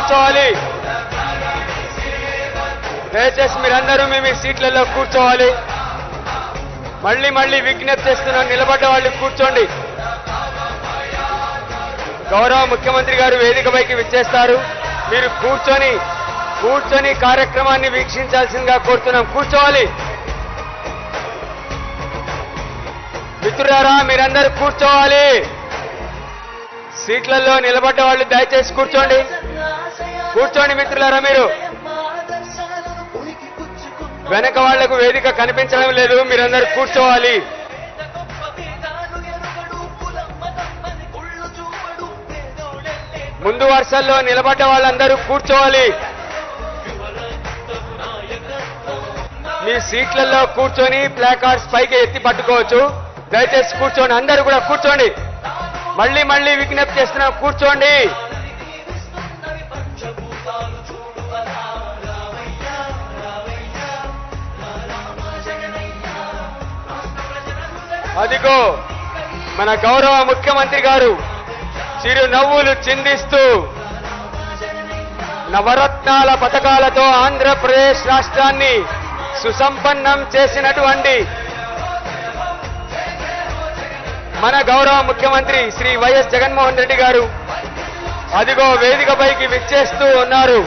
కూర్చోవాలి. దయచేసి మీరందరూ మీ ఈ సీట్లలో కూర్చోవాలి. మళ్ళీ మళ్ళీ విజ్ఞప్తి చేస్తున్నాం నిలబడ్డ వాళ్ళు కూర్చోండి. గౌరవ ముఖ్యమంత్రి గారు వేదికపైకి విచ్చేస్తారు. మీరు కూర్చొని కూర్చొని కార్యక్రమాన్ని వీక్షించాల్సిందిగా కోరుతున్నాం. కూర్చోవాలి. మిత్రులారా మీరందరూ కూర్చోవాలి. సీట్లలో నిలబడ్డ వాళ్ళు దయచేసి కూర్చోండి. కూర్చోండి మిత్రులారా మీరు. వెనక వాళ్ళకు వేదిక కనిపించడం లేదు మీరందరూ కూర్చోవాలి. ముందు వరుసల్లో నిలబడ్డ వాళ్ళందరూ కూర్చోవాలి. మీ సీట్లలో కూర్చొని ప్లాకార్డ్స్ పైకి ఎత్తి పట్టుకోవచ్చు. దయచేసి కూర్చోండి అందరూ కూడా కూర్చోండి. మళ్ళీ మళ్ళీ విజ్ఞప్తి చేస్తున్నాం కూర్చోండి. అదిగో మన గౌరవ ముఖ్యమంత్రి గారు చిరు నవ్వులు చిందిస్తూ నవరత్నాల పథకాలతో ఆంధ్రప్రదేశ్ రాష్ట్రాన్ని సుసంపన్నం చేసినటువంటి మన గౌరవ ముఖ్యమంత్రి శ్రీ వైఎస్ జగన్మోహన్ రెడ్డి గారు అదిగో వేదికపైకి విచ్చేస్తూ ఉన్నారు.